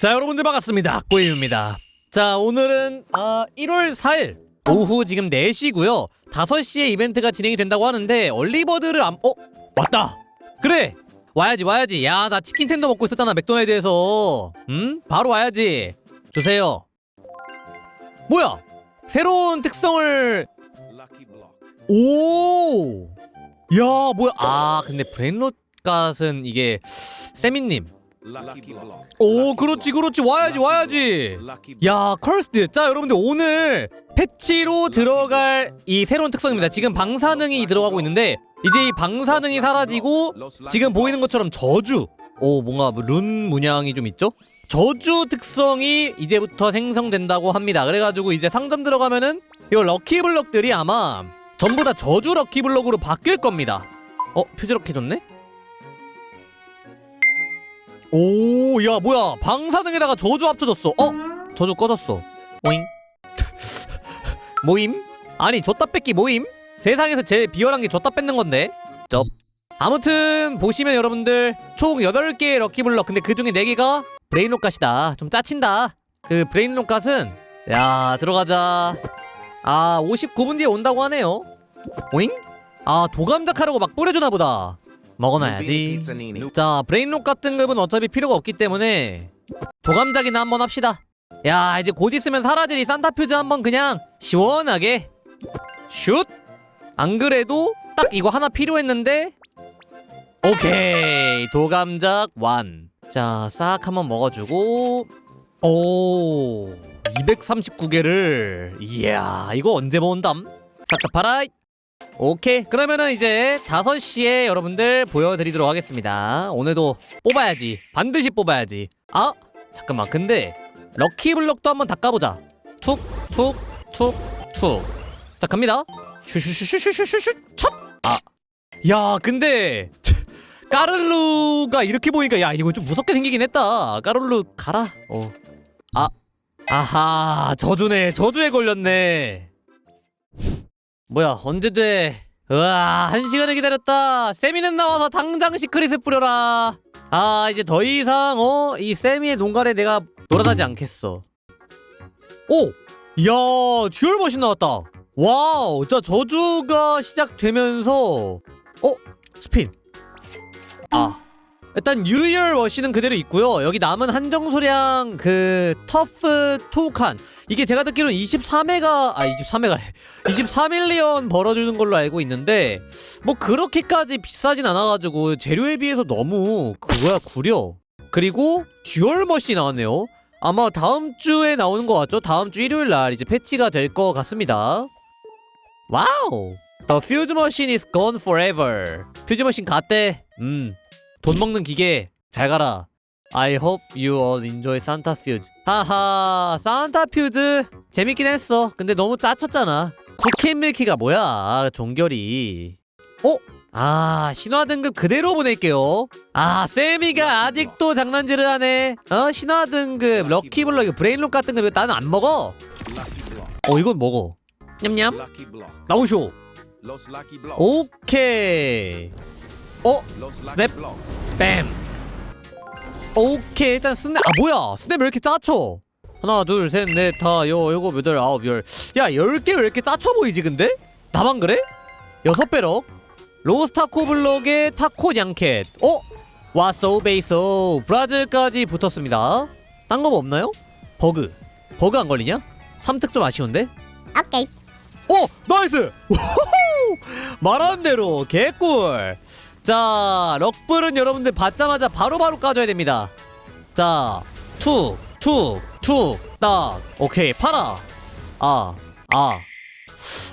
자 여러분들 반갑습니다. 꼬임입니다. 자 오늘은 아 1월 4일 오후 지금 4시고요. 5시에 이벤트가 진행이 된다고 하는데 얼리버드를 안.. 어? 왔다! 그래! 와야지 와야지. 야 나 치킨 텐더 먹고 있었잖아 맥도날드에서. 음? 바로 와야지. 주세요. 뭐야? 새로운 특성을 오! 야 뭐야? 아 근데 브레인롯 갓은 이게 세미님 오 그렇지 그렇지. 와야지 와야지. 야 컬스트. 자 여러분들 오늘 패치로 들어갈 이 새로운 특성입니다. 지금 방사능이 들어가고 있는데 이제 이 방사능이 사라지고 지금 보이는 것처럼 저주. 오 뭔가 뭐룬 문양이 좀 있죠? 저주 특성이 이제부터 생성된다고 합니다. 그래가지고 이제 상점 들어가면은 이 럭키블럭들이 아마 전부 다 저주 럭키블럭으로 바뀔 겁니다. 어 퓨즈럭 해줬네 오, 야, 뭐야. 방사능에다가 저주 합쳐졌어. 어? 저주 꺼졌어. 모임? 모임? 아니, 줬다 뺏기 모임? 세상에서 제일 비열한 게 줬다 뺏는 건데. 쩝. 아무튼, 보시면 여러분들, 총 8개의 럭키블럭. 근데 그 중에 4개가 브레인롯갓이다. 좀 짜친다. 그 브레인롯갓은, 야, 들어가자. 아, 59분 뒤에 온다고 하네요. 오잉? 아, 도감작 하려고 막 뿌려주나 보다. 먹어놔야지. 자 브레인록 같은 급은 어차피 필요가 없기 때문에 도감작이나 한번 합시다. 야 이제 곧 있으면 사라질 이 산타퓨즈 한번 그냥 시원하게 슛! 안 그래도 딱 이거 하나 필요했는데 오케이 도감작 완 자 싹 한번 먹어주고. 오 239개를. 이야 이거 언제 모은담 싹다 팔아 오케이. 그러면은 이제 5시에 여러분들 보여드리도록 하겠습니다. 오늘도 뽑아야지. 반드시 뽑아야지. 아 잠깐만. 근데 럭키블럭도 한번 닦아보자. 툭 툭 툭 툭 자 갑니다. 슈슈슈슈슈슈슈 첫아야 근데 까를루가 이렇게 보니까 야 이거 좀 무섭게 생기긴 했다. 까를루 가라. 어 아. 아하 저주네. 저주에 걸렸네 뭐야 언제 돼? 으아 한 시간을 기다렸다. 세미는 나와서 당장 시크릿을 뿌려라. 아 이제 더 이상 어? 이 세미의 농간에 내가 놀아나지 않겠어. 오! 이야 듀얼 머신 나왔다. 와우 자 저주가 시작되면서 어? 스핀. 아 일단 유열 워시는 그대로 있고요. 여기 남은 한정 소량 그 터프 투칸. 이게 제가 듣기로는 23회가 아 23회가 23밀리언 벌어주는 걸로 알고 있는데 뭐 그렇게까지 비싸진 않아가지고 재료에 비해서 너무 그거야 구려. 그리고 듀얼 머시 나왔네요. 아마 다음 주에 나오는 것 같죠? 다음 주 일요일 날 이제 패치가 될 것 같습니다. 와우! The fuse machine is gone forever. 퓨즈 머신 갔대. 음 돈 먹는 기계 잘 가라 I hope you all enjoy Santa Fuse. 하하, 산타 퓨즈 재밌긴 했어. 근데 너무 짜쳤잖아. 쿠킨 밀키가 뭐야? 아, 종결이. 어? 아, 신화 등급 그대로 보낼게요. 아, 세미가 아직도 장난질을 하네. 어, 신화 등급 럭키블럭 브레인록 같은 거 나는 안 먹어. 어, 이건 먹어. 냠냠. 나오쇼. 오케이. 어, 스냅. 뱀. 오케이 일단 스냅. 아 뭐야? 스냅 왜 이렇게 짜쳐? 하나 둘 셋 넷 다여 일곱 여덟 아홉 열야 열 개 왜 이렇게 짜쳐 보이지 근데? 나만 그래? 여섯 배럭? 로스타코 블럭에 타코 양캣 어? 와소 베이소 브라질까지 붙었습니다. 딴 거 뭐 없나요? 버그. 버그 안 걸리냐? 3특 좀 아쉬운데? 오케이. 오 나이스! 말하는 대로 개꿀 자 럭블은 여러분들 받자마자 바로 바로 까줘야 됩니다. 자 툭 툭 툭 딱 오케이 팔아 아아 아.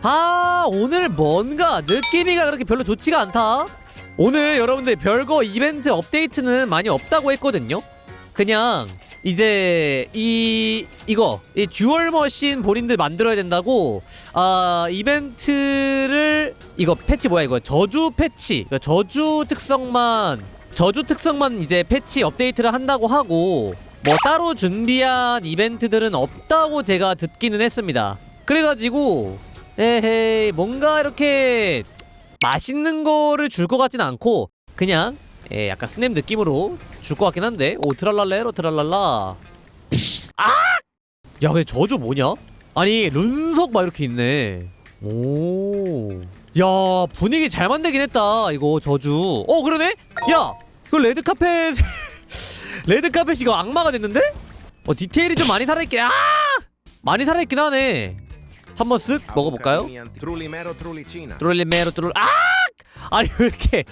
아 오늘 뭔가 느낌이가 그렇게 별로 좋지가 않다. 오늘 여러분들 별거 이벤트 업데이트는 많이 없다고 했거든요. 그냥 이제 이 이거 이 듀얼 머신 본인들 만들어야 된다고 아 이벤트를 이거 패치 뭐야 이거? 저주 패치. 그러니까 저주 특성만 저주 특성만 이제 패치 업데이트를 한다고 하고 뭐 따로 준비한 이벤트들은 없다고 제가 듣기는 했습니다. 그래가지고 에헤이 뭔가 이렇게 맛있는 거를 줄 것 같진 않고 그냥 예, 약간 스냅 느낌으로 줄 것 같긴 한데 오 트랄랄레로 트랄랄라 아! 야 근데 저주 뭐냐? 아니 룬석 막 이렇게 있네 오. 야 분위기 잘 만들긴 했다 이거 저주 어 그러네? 야 이거 레드카펫 레드카펫이 이거 악마가 됐는데? 어 디테일이 좀 많이 살아있긴 아! 많이 살아있긴 하네 한번 쓱 먹어볼까요? Trullimero Trullicina. 트롤리메로 트롤 아! 아니 왜 이렇게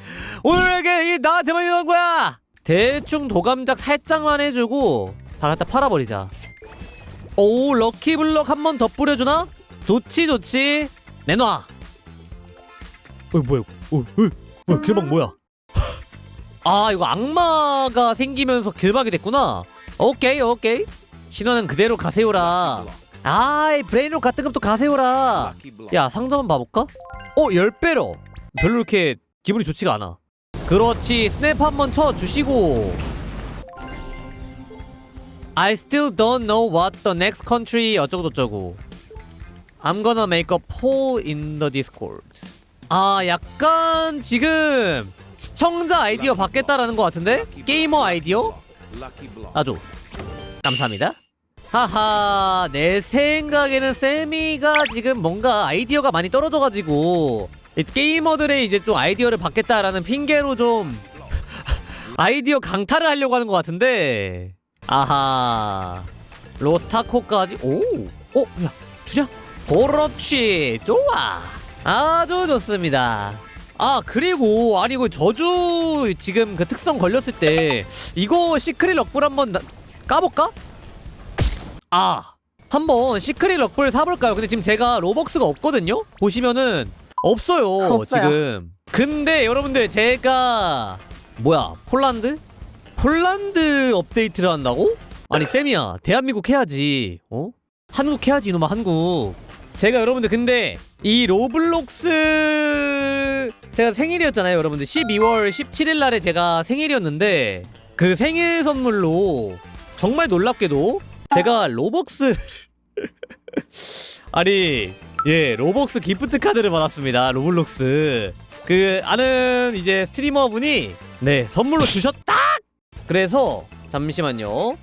오늘 왜 이렇게 이 나한테만 이러는 거야? 대충 도감작 살짝만 해주고 다 갖다 팔아버리자. 오 럭키블럭 한 번 더 뿌려주나? 좋지 좋지. 내놔. 어 뭐야? 어, 어, 뭐야 길막 뭐야? 아 이거 악마가 생기면서 길막이 됐구나. 오케이 오케이. 신호는 그대로 가세요라. 아이 브레인로 같은 것도 가세요라. 야 상점 한번 봐볼까? 어 10배로 별로 이렇게 기분이 좋지가 않아 그렇지 스냅 한번 쳐주시고 I still don't know what the next country 어쩌고저쩌고 I'm gonna make a poll in the discord 아 약간 지금 시청자 아이디어 받겠다라는 것 같은데? 게이머 아이디어? 아주 감사합니다. 하하 내 생각에는 세미가 지금 뭔가 아이디어가 많이 떨어져가지고 이 게이머들의 이제 좀 아이디어를 받겠다라는 핑계로 좀 아이디어 강탈을 하려고 하는 것 같은데. 아하. 로스타코까지. 오오야 주냐 그렇지. 좋아. 아주 좋습니다. 아 그리고 아니 이거 저주 지금 그 특성 걸렸을 때 이거 시크릿 럭블 한번 나- 까볼까? 아 한번 시크릿 럭블 사볼까요? 근데 지금 제가 로벅스가 없거든요? 보시면은 없어요 없어요. 지금 근데 여러분들 제가 뭐야 폴란드? 폴란드 업데이트를 한다고? 아니 쌤이야 대한민국 해야지 어? 한국 해야지 이놈아 한국 제가 여러분들 근데 이 로블록스 제가 생일이었잖아요 여러분들 12월 17일 날에 제가 생일이었는데 그 생일 선물로 정말 놀랍게도 제가 로벅스 아니 예 로벅스 기프트 카드를 받았습니다 로블록스. 그 아는 이제 스트리머 분이 네 선물로 주셨다! 그래서 잠시만요.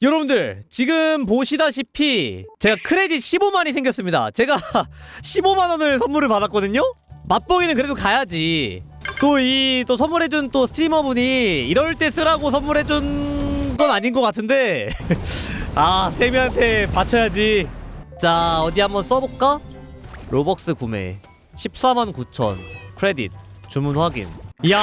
여러분들 지금 보시다시피 제가 크레딧 15만이 생겼습니다. 제가 15만 원을 선물을 받았거든요? 맛보기는 그래도 가야지. 또 이 또 선물해준 또 스트리머분이 이럴 때 쓰라고 선물해준 건 아닌 것 같은데. 아 세미한테 바쳐야지 자 어디 한번 써볼까? 로벅스 구매. 14만 9천. 크레딧. 주문 확인. 이야!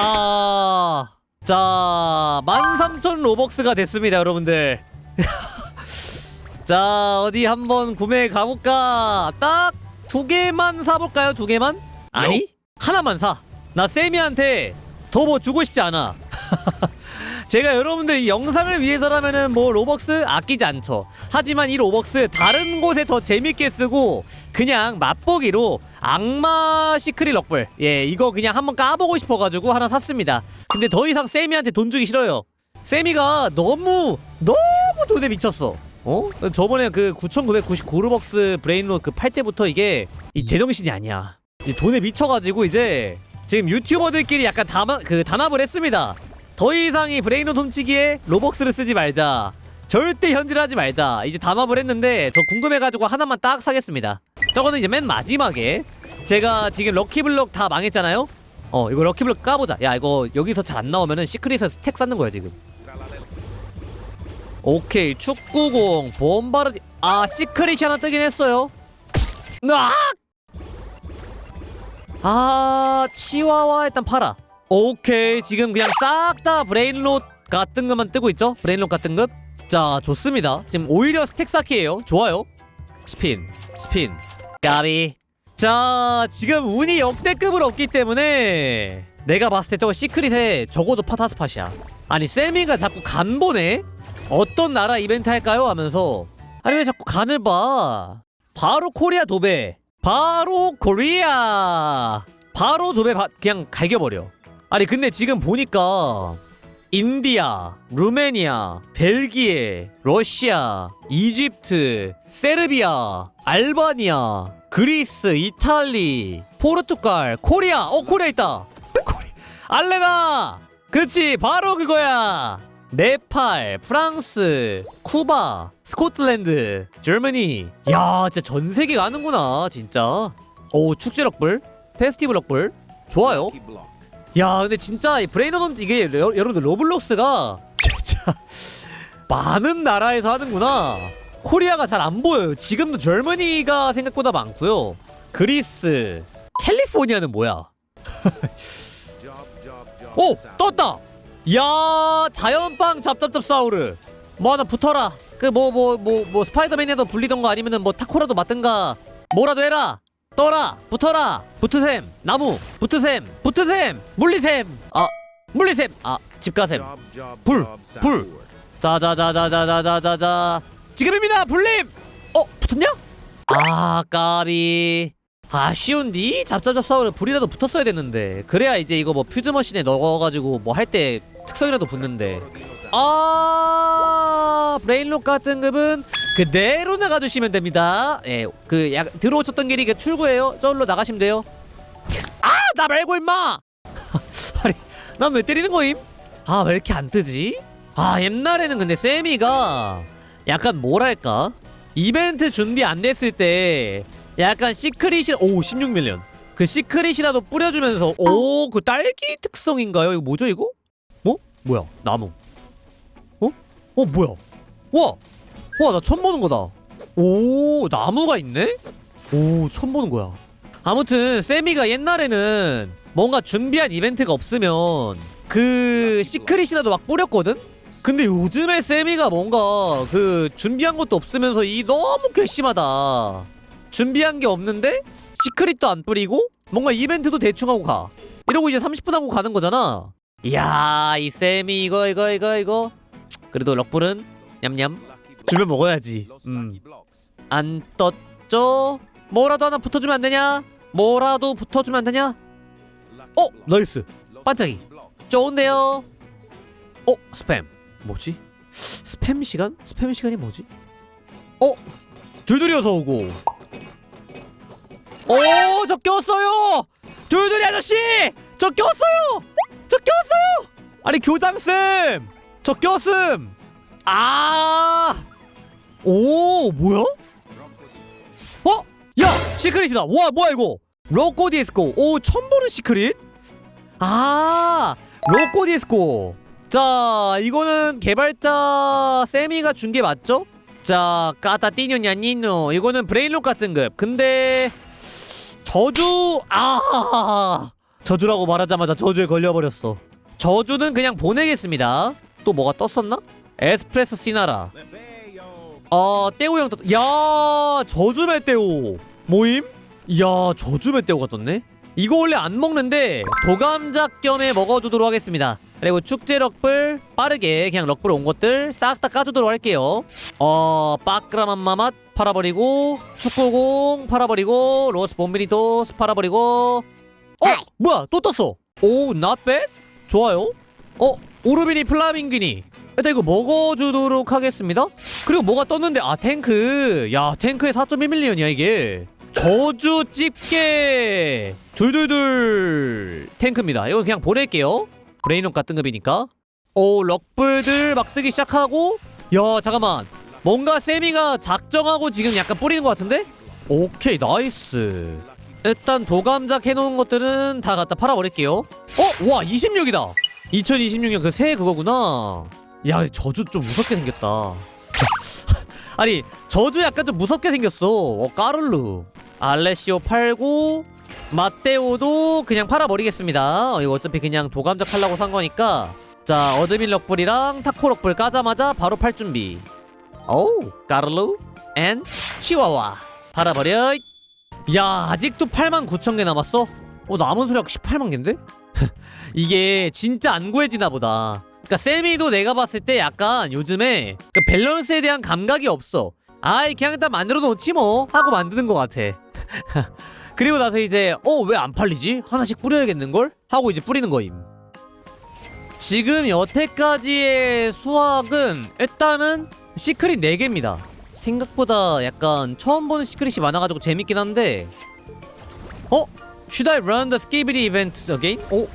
자 13,000 로벅스가 됐습니다 여러분들. 자 어디 한번 구매 가볼까? 딱 두 개만 사볼까요 두 개만? 아니 하나만 사나 세미한테 더 뭐 주고 싶지 않아 제가 여러분들 이 영상을 위해서라면은 뭐 로벅스 아끼지 않죠. 하지만 이 로벅스 다른 곳에 더 재밌게 쓰고 그냥 맛보기로 악마 시크릿 럭블 예 이거 그냥 한번 까보고 싶어가지고 하나 샀습니다. 근데 더 이상 세미한테 돈 주기 싫어요. 세미가 너무 너무 돈에 미쳤어. 어? 저번에 그 9,999 로벅스 브레인롯 그 팔 때부터 이게 이 제정신이 아니야. 이 돈에 미쳐가지고 이제 지금 유튜버들끼리 약간 담아, 그 단합을 했습니다. 더 이상 이 브레인롯 훔치기에 로벅스를 쓰지 말자. 절대 현질하지 말자. 이제 담합을 했는데 저 궁금해가지고 하나만 딱 사겠습니다. 저거는 이제 맨 마지막에 제가 지금 럭키블럭 다 망했잖아요. 어 이거 럭키블럭 까보자. 야 이거 여기서 잘 안 나오면은 시크릿에서 스택 쌓는 거야 지금. 오케이 축구공 본바르디 아 시크릿이 하나 뜨긴 했어요. 으악! 아 치와와 일단 팔아. 오케이. 지금 그냥 싹 다 브레인롯 같은 것만 뜨고 있죠? 브레인롯 같은 것 자 좋습니다. 지금 오히려 스택 쌓기예요. 좋아요. 스핀 스핀. 까리 자 지금 운이 역대급으로 없기 때문에 내가 봤을 때 저거 시크릿에 적어도 파타스팟이야. 아니 세미가 자꾸 간 보네? 어떤 나라 이벤트 할까요? 하면서. 아니 왜 자꾸 간을 봐? 바로 코리아 도배. 바로 코리아. 바로 도배 바, 그냥 갈겨버려 아니 근데 지금 보니까 인디아, 루메니아, 벨기에, 러시아, 이집트, 세르비아, 알바니아, 그리스, 이탈리, 포르투갈, 코리아. 어 코리아 있다. 코리... 알레나. 그렇지 바로 그거야. 네팔, 프랑스, 쿠바, 스코틀랜드, 저머니. 야, 진짜 전 세계 가는구나, 진짜. 오, 축제 럭불, 페스티벌 럭불. 좋아요. 야, 근데 진짜 이 브레이너덤 이게 여, 여러분들 로블록스가 진짜 많은 나라에서 하는구나. 코리아가 잘 안 보여요. 지금도 젊은이가 생각보다 많고요. 그리스, 캘리포니아는 뭐야? 오. 떴다. 야 자연빵 잡잡잡 사우르. 뭐 하나 붙어라. 그 뭐 뭐 뭐 뭐 스파이더맨이라도 불리던가 아니면은 뭐 타코라도 맞든가 뭐라도 해라. 떠라 붙어라 붙으셈 나무 붙으셈 붙으셈 물리셈. 아 물리셈. 아 집가셈. Job, job, 불, job, 불. salary. 자자자자자자자자 지금입니다 불림! 어 붙었냐? 아 까비. 아쉬운디? 잡잡잡 싸우려 불이라도 붙었어야 됐는데. 그래야 이제 이거 뭐 퓨즈 머신에 넣어가지고 뭐 할 때 특성이라도 붙는데. 아 브레인록 같은 급은 그대로 나가주시면 됩니다. 예그 들어오셨던 길이 그 출구예요. 저기로 나가시면 돼요. 아 나 말고 임마! 아니 난 왜 때리는 거임? 아 왜 이렇게 안 뜨지? 아 옛날에는 근데 세미가 약간 뭐랄까? 이벤트 준비 안 됐을 때 약간 시크릿이 오 16밀리언. 그 시크릿이라도 뿌려주면서 오 그 딸기 특성인가요? 이거 뭐죠 이거? 뭐? 뭐야 나무. 어? 어 뭐야? 와 와 나 처음 보는 거다 오 나무가 있네 오 처음 보는 거야 아무튼 세미가 옛날에는 뭔가 준비한 이벤트가 없으면 그 시크릿이라도 막 뿌렸거든 근데 요즘에 세미가 뭔가 그 준비한 것도 없으면서 이 너무 괘씸하다. 준비한 게 없는데 시크릿도 안 뿌리고 뭔가 이벤트도 대충 하고 가. 이러고 이제 30분 하고 가는 거잖아. 이야 이 세미 이거 이거 이거 이거. 그래도 럭불은 냠냠. 주면 먹어야지. 음. 안 떴죠? 뭐라도 하나 붙어주면 안 되냐? 뭐라도 붙어주면 안 되냐? 어. 나이스. 반짝이. 좋은데요. 어 스팸 뭐지? 스팸 시간? 스팸 시간이 뭐지? 어 둘둘이어서 오고. 오 저 꼈어요. 둘둘이 아저씨 저 꼈어요. 저 꼈어요. 아니 교장 쌤. 저 꼈음. 아. 오 뭐야? 어? 야 시크릿이다 와 뭐야 이거 로꼬 디스코 오 처음 보는 시크릿 아 로꼬 디스코 자 이거는 개발자 세미가 준 게 맞죠? 자 까타 띠뇨냐 니노 이거는 브레인록 같은 급 근데 저주 아 저주라고 말하자마자 저주에 걸려버렸어 저주는 그냥 보내겠습니다 또 뭐가 떴었나? 에스프레소 시나라 Bebeyo. 아 떼오 형 떴. 야 저주 메떼오 모임? 야 저주 메떼오가 떴네. 이거 원래 안 먹는데 도감작 겸에 먹어두도록 하겠습니다. 그리고 축제 럭불 빠르게 그냥 럭불 온 것들 싹 다 까주도록 할게요. 어 빠끄라맘마 맛 팔아버리고 축구공 팔아버리고 로스 봄비니토스 팔아버리고 어 뭐야 또 떴어. 오 not bad 좋아요. 어 오르비니 플라밍귀니 일단 이거 먹어주도록 하겠습니다. 그리고 뭐가 떴는데 아 탱크. 야 탱크에 4.1밀리언이야 이게. 저주 집게. 둘둘둘. 탱크입니다. 이거 그냥 보낼게요. 브레인업 같은 급이니까. 오 럭불들 막 뜨기 시작하고. 야 잠깐만. 뭔가 세미가 작정하고 지금 약간 뿌리는 것 같은데? 오케이 나이스. 일단 도감작 해놓은 것들은 다 갖다 팔아버릴게요. 어? 와 26이다. 2026년 그 새해 그거구나 야 저주 좀 무섭게 생겼다. 아니 저주 약간 좀 무섭게 생겼어. 어 까를루. 알레시오 팔고 마테오도 그냥 팔아버리겠습니다. 어, 이거 어차피 그냥 도감작 하려고 산 거니까. 자 어드밀 럭불이랑 타코 럭불 까자마자 바로 팔 준비. 오우 까를루 앤 치와와. 팔아버려. 야 아직도 8만 9천 개 남았어? 어 남은 수량 18만 개인데? 이게 진짜 안 구해지나 보다 그러니까 세미도 내가 봤을 때 약간 요즘에 그 밸런스에 대한 감각이 없어. 아이 그냥 다 만들어 놓지 뭐 하고 만드는 것 같아. 그리고 나서 이제 어 왜 안 팔리지? 하나씩 뿌려야겠는 걸 하고 이제 뿌리는 거임. 지금 여태까지의 수확은 일단은 시크릿 4개입니다. 생각보다 약간 처음 보는 시크릿이 많아가지고 재밌긴 한데 어? Should I run the Skibidi event again? 어?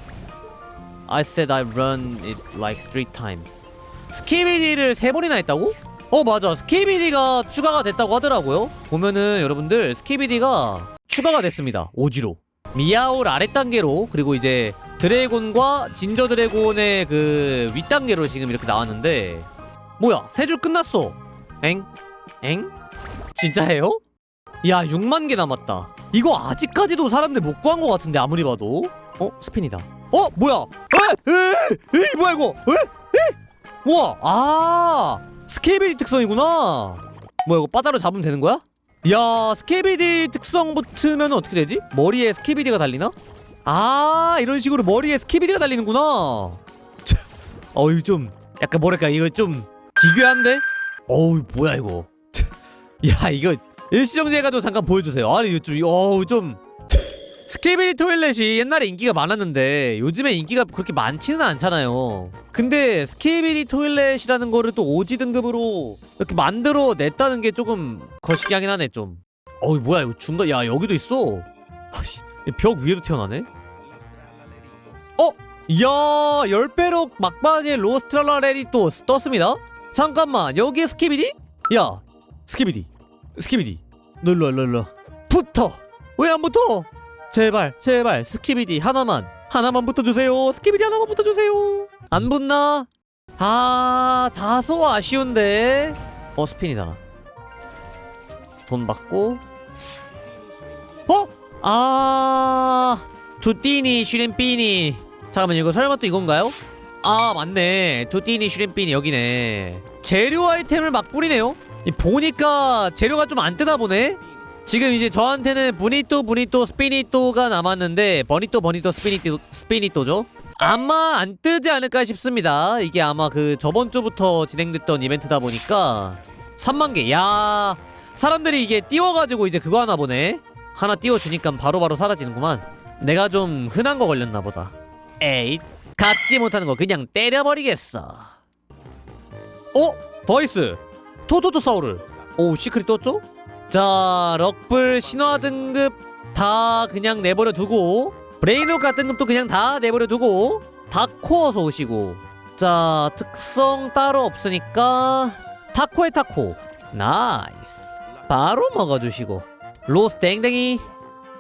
I said I run it like three times. 스키비디를 세 번이나 했다고? 어 맞아 스키비디가 추가가 됐다고 하더라고요 보면은 여러분들 스키비디가 추가가 됐습니다 오지로 미아올 아랫 단계로 그리고 이제 드래곤과 진저 드래곤의 그 윗단계로 지금 이렇게 나왔는데 뭐야 세 줄 끝났어 엥? 엥? 진짜예요? 야 6만 개 남았다 이거 아직까지도 사람들 못 구한 것 같은데 아무리 봐도 어? 스핀이다 어? 뭐야? 에? 에? 에? 뭐야 이거? 에? 에? 우와 아 스케이비디 특성이구나 뭐야 이거 바다로 잡으면 되는 거야? 야 스케이비디 특성 붙으면 어떻게 되지? 머리에 스케이비디가 달리나? 아 이런 식으로 머리에 스케이비디가 달리는구나 참, 어 이거 좀 약간 뭐랄까 이거 좀 기괴한데? 어우 뭐야 이거 야 이거 일시정지 해가지고 잠깐 보여주세요 아니 이거 좀 어우 좀 스케이비디 토일렛이 옛날에 인기가 많았는데 요즘에 인기가 그렇게 많지는 않잖아요. 근데 스케이비디 토일렛이라는 거를 또 오지 등급으로 이렇게 만들어 냈다는 게 조금 거시기 하긴 하네 좀. 어이 뭐야 이거 중간 야 여기도 있어. 아씨 벽 위에도 태어나네. 어? 이야 열배로 막바지에 로스트랄라레리 또 떴습니다. 잠깐만 여기에 스키비디? 야 스키비디 스키비디 놀러 놀러 붙어 왜 안 붙어? 제발 제발 스키비디 하나만 하나만 붙어주세요. 스키비디 하나만 붙어주세요. 안 붙나? 아 다소 아쉬운데. 어 스핀이다. 돈 받고. 어? 아 두띠니 슈림삐니. 잠깐만 이거 설마 또 이건가요? 아 맞네. 두띠니 슈림삐니 여기네. 재료 아이템을 막 뿌리네요? 이 보니까 재료가 좀 안 뜨나 보네 지금 이제 저한테는 부니또 부니또 스피니또가 남았는데 버니또 버니또 스피니또 스피니또죠. 아마 안 뜨지 않을까 싶습니다. 이게 아마 그 저번 주부터 진행됐던 이벤트다 보니까 3만 개. 야 사람들이 이게 띄워가지고 이제 그거 하나 보네. 하나 띄워주니까 바로바로 사라지는구만. 내가 좀 흔한 거 걸렸나 보다. 에이 갖지 못하는 거 그냥 때려버리겠어. 어? 더이스 토토토 사우를. 오 시크릿 떴죠? 자 럭블 신화 등급 다 그냥 내버려 두고 브레인로카 등급도 그냥 다 내버려 두고 다코 어서 오시고. 자 특성 따로 없으니까 타코에 타코. 나이스. 바로 먹어주시고. 로스 땡땡이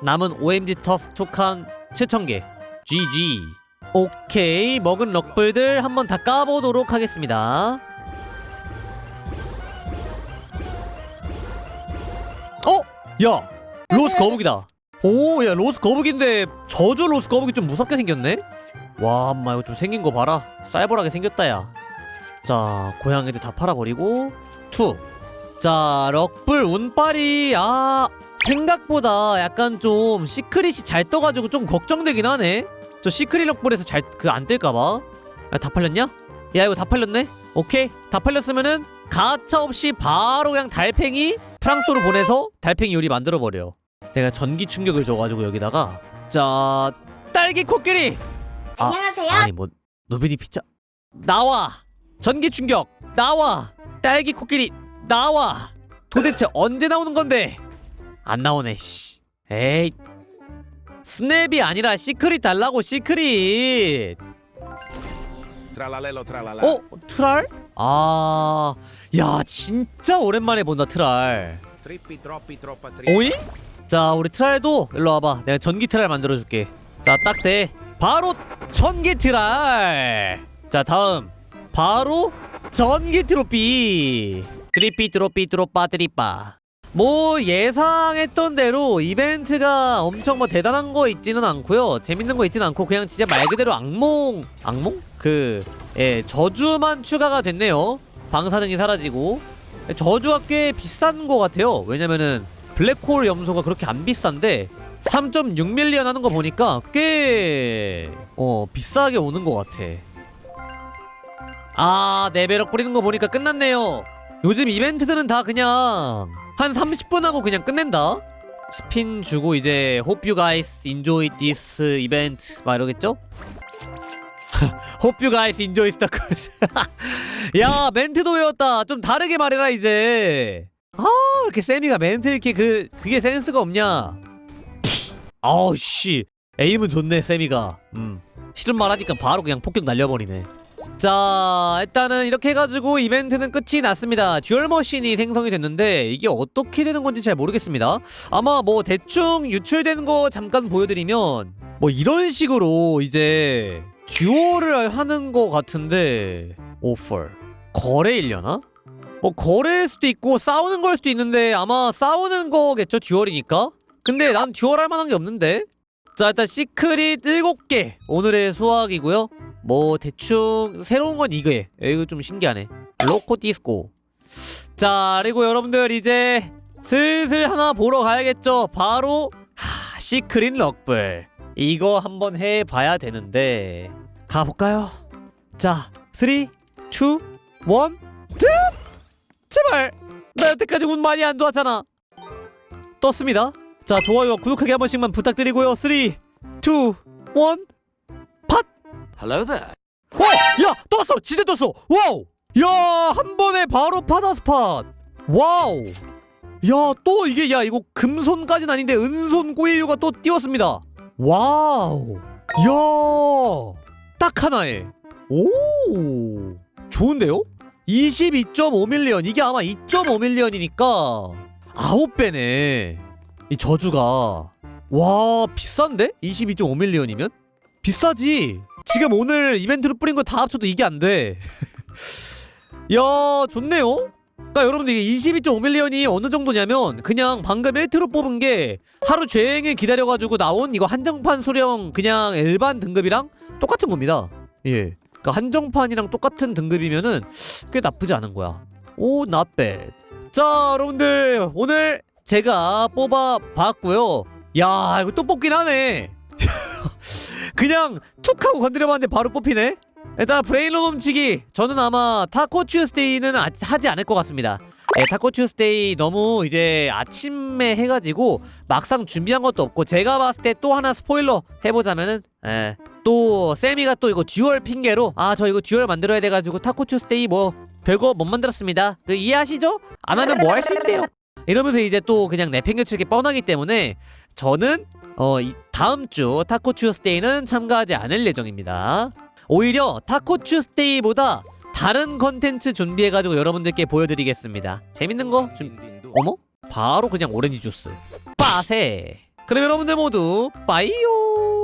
남은 OMG 터프 투칸 7,000개. GG 오케이 먹은 럭블들 한번 다 까보도록 하겠습니다 야 로스 거북이다. 오야 로스 거북인데 저주 로스 거북이 좀 무섭게 생겼네? 와 엄마 이거 좀 생긴 거 봐라. 쌀벌하게 생겼다 야자 고양이들 다 팔아버리고. 투자 럭불 운빨이 아 생각보다 약간 좀 시크릿이 잘 떠가지고 좀 걱정되긴 하네. 저 시크릿 럭불에서 잘 그 안 뜰까봐. 야, 다 팔렸냐? 야 이거 다 팔렸네? 오케이. 다 팔렸으면은 가차 없이 바로 그냥 달팽이 프랑스로 보내서 달팽이 요리 만들어 버려. 내가 전기 충격을 줘가지고 여기다가 자 딸기 코끼리. 아, 안녕하세요. 아니 뭐 노비디 피자 나와 전기 충격 나와 딸기 코끼리 나와 도대체 언제 나오는 건데 안 나오네 씨 에이 스냅이 아니라 시크릿 달라고 시크릿 Tralalelo tralala. 어? 트랄? 아, 야, 진짜 오랜만에 본다, 트랄. 오잉? 자, 우리 트랄도 일로 와봐. 내가 전기 트랄 만들어줄게. 자, 딱 돼. 바로 전기 트랄. 자, 다음. 바로 전기 트로피. 트리피 트로피 트로빠 트리빠. 뭐 예상했던 대로 이벤트가 엄청 뭐 대단한 거 있지는 않고요 재밌는 거 있지는 않고 그냥 진짜 말 그대로 악몽 악몽 그 예, 저주만 추가가 됐네요. 방사능이 사라지고. 저주가 꽤 비싼 것 같아요. 왜냐면은 블랙홀 염소가 그렇게 안 비싼데 3.6밀리언 하는 거 보니까 꽤 어 비싸게 오는 것 같아. 아 레벨업 뿌리는 거 보니까 끝났네요. 요즘 이벤트들은 다 그냥 한 30분 하고 그냥 끝낸다. 스핀 주고 이제 Hope you guys enjoy this event. 막 이러겠죠? Hope you guys enjoy the course. 야 멘트도 외웠다. 좀 다르게 말해라 이제. 아 이렇게 세미가 멘트 이렇게 그 그게 센스가 없냐? 아우 씨. 에임은 좋네 세미가. 음. 싫은 말 하니까 바로 그냥 폭격 날려버리네. 자 일단은 이렇게 해가지고 이벤트는 끝이 났습니다. 듀얼 머신이 생성이 됐는데 이게 어떻게 되는 건지 잘 모르겠습니다. 아마 뭐 대충 유출되는 거 잠깐 보여드리면 뭐 이런 식으로 이제 듀얼을 하는 거 같은데 오퍼. 거래일려나? 뭐 거래일 수도 있고 싸우는 걸 수도 있는데 아마 싸우는 거겠죠 듀얼이니까? 근데 난 듀얼 할 만한 게 없는데. 자 일단 시크릿 7개. 오늘의 수확이고요. 뭐 대충 새로운 건 이거에. 이거 좀 신기하네. 로코 디스코. 자 그리고 여러분들 이제 슬슬 하나 보러 가야겠죠. 바로 하, 시크릿 럭블 이거 한번 해봐야 되는데 가볼까요? 자 3, 2, 1 짠! 제발 나 여태까지 운 많이 안 좋았잖아 떴습니다 자 좋아요와 구독하기 한 번씩만 부탁드리고요 3, 2, 1 Hello there. 와! 야! 떴어! 진짜 떴어! 와우! 야! 한 번에 바로 파다스팟! 와우! 야, 또 이게 야, 이거 금손까진 아닌데 은손 꼬예유가 또 띄웠습니다. 와우! 야! 딱 하나에. 오! 좋은데요? 22.5밀리언. 이게 아마 2.5밀리언이니까 9배네. 이 저주가. 와, 비싼데? 22.5밀리언이면? 비싸지. 지금 오늘 이벤트로 뿌린 거 다 합쳐도 이게 안 돼. 야, 좋네요. 그러니까 여러분들 이게 22.5밀리언이 어느 정도냐면 그냥 방금 1트로 뽑은 게 하루 종일 기다려가지고 나온 이거 한정판 수령 그냥 일반 등급이랑 똑같은 겁니다. 예. 그러니까 한정판이랑 똑같은 등급이면은 꽤 나쁘지 않은 거야. 오, not bad. 자, 여러분들 오늘 제가 뽑아 봤고요. 야, 이거 또 뽑긴 하네. 그냥 툭 하고 건드려봤는데 바로 뽑히네? 일단 브레인로 넘치기 저는 아마 타코 튜스데이는 아- 하지 않을 것 같습니다 예, 타코 튜스데이 너무 이제 아침에 해가지고 막상 준비한 것도 없고 제가 봤을 때 또 하나 스포일러 해보자면은 예, 또 세미가 또 이거 듀얼 핑계로 아 저 이거 듀얼 만들어야 돼가지고 타코 튜스데이 뭐 별거 못 만들었습니다 그 이해하시죠? 안 하면 뭐 할 수 있대요 이러면서 이제 또 그냥 내팽개치기 뻔하기 때문에 저는 어, 이 다음 주 타코 튜스데이는 참가하지 않을 예정입니다. 오히려 타코 튜스데이보다 다른 컨텐츠 준비해가지고 여러분들께 보여드리겠습니다. 재밌는 거 준... 어머? 바로 그냥 오렌지 주스. 빠세. 그럼 여러분들 모두 빠이요.